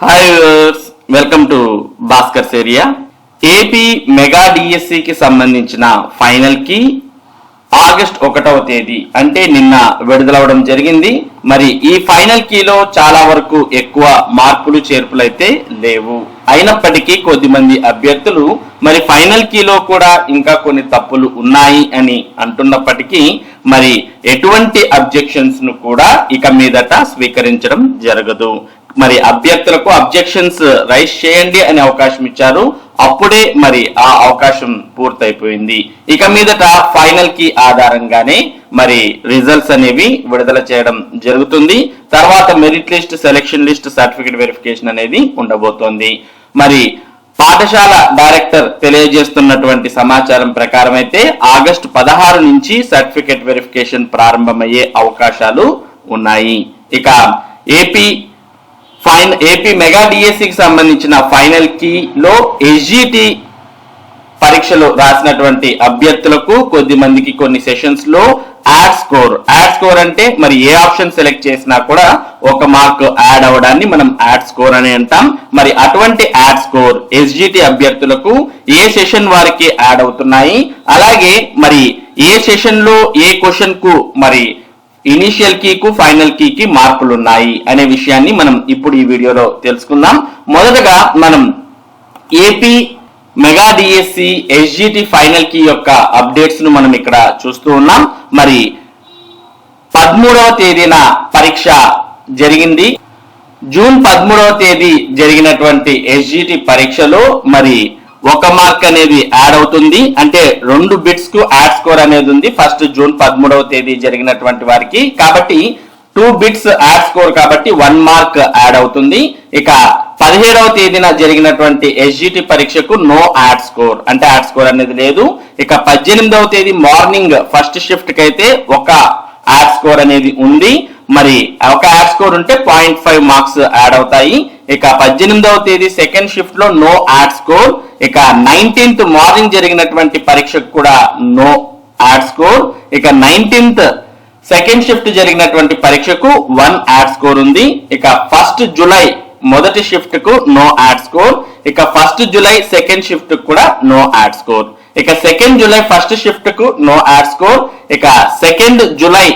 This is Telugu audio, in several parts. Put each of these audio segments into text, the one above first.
Hi welcome to Bhaskar area AP mega DSC కి సంబంధించిన ఫైనల్కి ఆగస్ట్ ఒకటవ తేదీ అంటే నిన్న విడుదలవడం జరిగింది. మరి ఈ ఫైనల్ కీలో చాలా వరకు ఎక్కువ మార్పులు చేర్పులు అయితే లేవు. అయినప్పటికీ కొద్దిమంది అభ్యర్థులు మరి ఫైనల్ కీలో కూడా ఇంకా కొన్ని తప్పులు ఉన్నాయి అని అంటున్నప్పటికీ మరి ఎటువంటి అబ్జెక్షన్స్ను కూడా ఇక మీదట స్వీకరించడం జరగదు. మరి అభ్యర్థులకు అబ్జెక్షన్స్ రైజ్ చేయండి అనే అవకాశం ఇచ్చారు. అప్పుడే మరి ఆ అవకాశం పూర్తయిపోయింది. ఇక మీదట ఫైనల్కి ఆధారంగానే మరి రిజల్ట్స్ అనేవి విడుదల చేయడం జరుగుతుంది. తర్వాత merit list selection list certificate verification అనేది ఉండబోతోంది. మరి పాఠశాల డైరెక్టర్ తెలియజేస్తున్నటువంటి సమాచారం ప్రకారం అయితే ఆగస్టు పదహారు నుంచి సర్టిఫికేట్ వెరిఫికేషన్ ప్రారంభమయ్యే అవకాశాలు ఉన్నాయి. ఇక ఏపీ ఫైన్ ఏపీ మెగా డిఎస్సికి సంబంధించిన ఫైనల్ కీలో లో ఎస్జిటి పరీక్షలు రాసినటువంటి అభ్యర్థులకు కొద్ది మందికి కొన్ని సెషన్స్లో యాడ్ స్కోర్. యాడ్ స్కోర్ అంటే మరి ఏ ఆప్షన్ సెలెక్ట్ చేసినా కూడా ఒక మార్క్ యాడ్ అవ్వడాన్ని మనం యాడ్ స్కోర్ అని అంటాం. మరి అటువంటి యాడ్ స్కోర్ ఎస్జిటి అభ్యర్థులకు ఏ సెషన్ వారికి యాడ్ అవుతున్నాయి? అలాగే మరి ఏ సెషన్లో ఏ క్వశ్చన్కు మరి ఇనీషియల్ కీకు ఫైనల్ కీకి మార్పులు ఉన్నాయి అనే విషయాన్ని మనం ఇప్పుడు ఈ వీడియోలో తెలుసుకుందాం. మొదటగా మనం AP mega DSC SGT final key యొక్క అప్డేట్స్ను మనం ఇక్కడ చూస్తూ ఉన్నాం. మరి పదమూడవ తేదీన పరీక్ష జరిగింది. జూన్ పదమూడవ తేదీ జరిగినటువంటి ఎస్జిటి పరీక్షలో మరి ఒక మార్క్ అనేది యాడ్ అవుతుంది. అంటే రెండు బిట్స్కు యాడ్ స్కోర్ అనేది ఉంది. ఫస్ట్ జూన్ పదమూడవ తేదీ జరిగినటువంటి వారికి. కాబట్టి టూ బిట్స్ యాడ్ స్కోర్ కాబట్టి వన్ మార్క్ యాడ్ అవుతుంది. ఇక పదిహేడవ తేదీన జరిగినటువంటి ఎస్జిటి పరీక్షకు నో యాడ్ స్కోర్. అంటే యాడ్ స్కోర్ అనేది లేదు. ఇక పద్దెనిమిదవ తేదీ మార్నింగ్ ఫస్ట్ షిఫ్ట్కి అయితే ఒక యాడ్ స్కోర్ అనేది ఉంది. మరి ఒక యాడ్ స్కోర్ ఉంటే పాయింట్ ఫైవ్ మార్క్స్ యాడ్ అవుతాయి. ఇక పద్దెనిమిదవ తేదీ సెకండ్ షిఫ్ట్లో నో యాడ్ స్కోర్ ఇక నైన్టీన్త్ మార్నింగ్ జరిగినటువంటి పరీక్షకు కూడా నో యాడ్ స్కోర్ ఇక నైన్టీన్త్ సెకండ్ షిఫ్ట్ జరిగినటువంటి పరీక్షకు వన్ యాడ్ స్కోర్ ఉంది. ఇక ఫస్ట్ జులై మొదటి షిఫ్ట్కు నో యాడ్ స్కోర్ ఇక ఫస్ట్ జులై సెకండ్ షిఫ్ట్ కూడా నో యాడ్ స్కోర్ ఇక సెకండ్ జులై ఫస్ట్ షిఫ్ట్కు నో యాడ్ స్కోర్ ఇక సెకండ్ జులై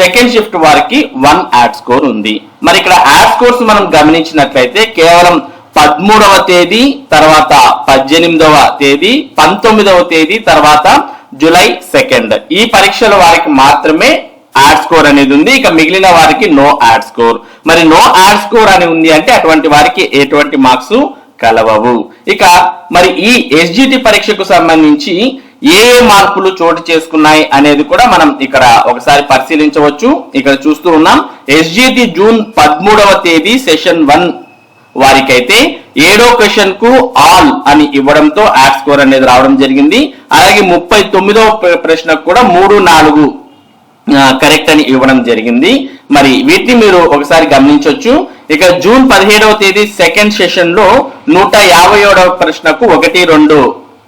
సెకండ్ షిఫ్ట్ వారికి వన్ యాడ్ స్కోర్ ఉంది. మరి ఇక్కడ యాడ్ స్కోర్స్ మనం గమనించినట్లయితే కేవలం పదమూడవ తేదీ తర్వాత పద్దెనిమిదవ తేదీ పంతొమ్మిదవ తేదీ తర్వాత జూలై సెకండ్. ఈ పరీక్షల వారికి మాత్రమే యాడ్ స్కోర్ అనేది ఉంది. ఇక మిగిలిన వారికి నో యాడ్ స్కోర్. మరి నో యాడ్ స్కోర్ అని ఉంది అంటే అటువంటి వారికి ఎటువంటి మార్క్స్ కలవవు. ఇక మరి ఈ ఎస్జిటి పరీక్షకు సంబంధించి ఏ ఏ మార్పులు చోటు చేసుకున్నాయి అనేది కూడా మనం ఇక్కడ ఒకసారి పరిశీలించవచ్చు. ఇక్కడ చూస్తూ ఉన్నాం. ఎస్జిటి జూన్ పదమూడవ తేదీ సెషన్ వన్ వారికైతే ఏడో క్వశ్చన్కు ఆల్ అని ఇవ్వడంతో యాప్ స్కోర్ అనేది రావడం జరిగింది. అలాగే ముప్పై తొమ్మిదవ ప్రశ్నకు కూడా మూడు నాలుగు కరెక్ట్ అని ఇవ్వడం జరిగింది. మరి వీటిని మీరు ఒకసారి గమనించవచ్చు ఇక జూన్ పదిహేడవ తేదీ సెకండ్ సెషన్లో నూట యాభై ఏడవ ప్రశ్నకు ఒకటి రెండు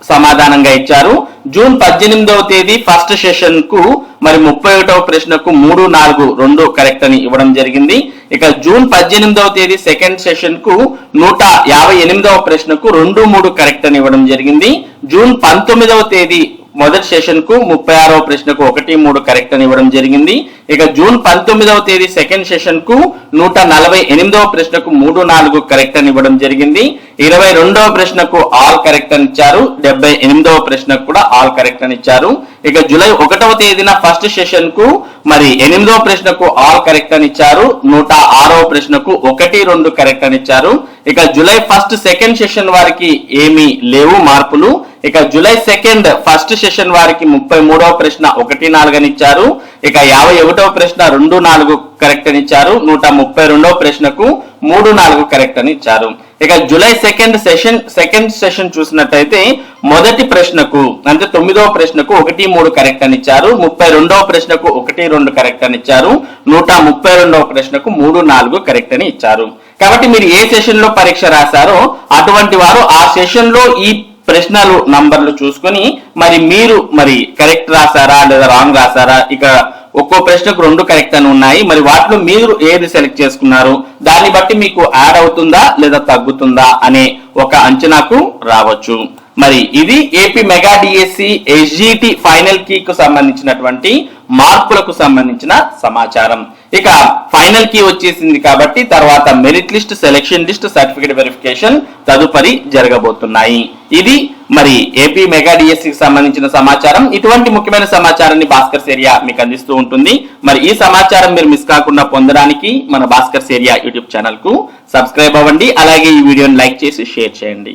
సమాధానంగా ఇచ్చారు. జూన్ పద్దెనిమిదవ తేదీ ఫస్ట్ సెషన్కు మరి ముప్పై ఒకటవ ప్రశ్నకు మూడు నాలుగు రెండు కరెక్ట్ అని ఇవ్వడం జరిగింది. ఇక జూన్ పద్దెనిమిదవ తేదీ సెకండ్ సెషన్కు నూట యాభై ఎనిమిదవ ప్రశ్నకు రెండు మూడు కరెక్ట్ అని ఇవ్వడం జరిగింది. జూన్ పంతొమ్మిదవ తేదీ మొదటి సెషన్కు ముప్పై ఆరవ ప్రశ్నకు ఒకటి మూడు కరెక్ట్ అని ఇవ్వడం జరిగింది. ఇక జూన్ పంతొమ్మిదవ తేదీ సెకండ్ సెషన్కు నూట నలభై ఎనిమిదవ ప్రశ్నకు మూడు నాలుగు కరెక్ట్ అని ఇవ్వడం జరిగింది. ఇరవై రెండవ ప్రశ్నకు ఆల్ కరెక్ట్ అని ఇచ్చారు. డెబ్బై ఎనిమిదవ ప్రశ్నకు కూడా ఆల్ కరెక్ట్ అని ఇచ్చారు. ఇక జూలై ఒకటవ తేదీన ఫస్ట్ సెషన్కు మరి ఎనిమిదవ ప్రశ్నకు ఆల్ కరెక్ట్ అని ఇచ్చారు. నూట ఆరవ ప్రశ్నకు ఒకటి రెండు కరెక్ట్ అని ఇచ్చారు. ఇక జూలై ఫస్ట్ సెకండ్ సెషన్ వారికి ఏమీ లేవు మార్పులు. ఇక జూలై సెకండ్ ఫస్ట్ సెషన్ వారికి ముప్పై మూడవ ప్రశ్న ఒకటి నాలుగు అని ఇచ్చారు ఇక యాభై ఒకటవ ప్రశ్న రెండు నాలుగు కరెక్ట్ అని ఇచ్చారు నూట ముప్పై రెండవ ప్రశ్నకు మూడు నాలుగు కరెక్ట్ అని ఇచ్చారు ఇక July second session second session చూసినట్టయితే మొదటి ప్రశ్నకు అంటే తొమ్మిదవ ప్రశ్నకు ఒకటి మూడు కరెక్ట్ అని ఇచ్చారు ముప్పై రెండవ ప్రశ్నకు ఒకటి రెండు కరెక్ట్ అని ఇచ్చారు నూట ముప్పై రెండవ ప్రశ్నకు మూడు నాలుగు కరెక్ట్ అని ఇచ్చారు కాబట్టి మీరు ఏ సెషన్లో పరీక్ష రాశారో అటువంటి వారు ఆ సెషన్లో ఈ ప్రశ్నలు నంబర్లు చూసుకొని మరి మీరు మరి కరెక్ట్ రాసారా లేదా రాంగ్ రాసారా? ఇక ఒక్కో ప్రశ్నకు రెండు కరెక్ట్ అని ఉన్నాయి. మరి వాటిలో మీరు ఏది సెలెక్ట్ చేసుకున్నారు? దాన్ని బట్టి మీకు యాడ్ అవుతుందా లేదా తగ్గుతుందా అనే ఒక అంచనాకు రావచ్చు. మరి ఇది AP mega DSC SGT final కీకు సంబంధించినటువంటి మార్కులకు సంబంధించిన సమాచారం. ఇక ఫైనల్ కీ వచ్చేసింది కాబట్టి తర్వాత merit list selection list certificate verification తదుపరి జరగబోతున్నాయి. ఇది మరి ఏపీ మెగా డిఎస్సికి సంబంధించిన సమాచారం. ఇటువంటి ముఖ్యమైన సమాచారాన్ని భాస్కర్ ఏరియా మీకు అందిస్తూ ఉంటుంది. మరి ఈ సమాచారం మీరు మిస్ కాకుండా పొందడానికి మన భాస్కర్ ఏరియా యూట్యూబ్ ఛానల్కు సబ్స్క్రైబ్ అవ్వండి. అలాగే ఈ వీడియోని లైక్ చేసి షేర్ చేయండి.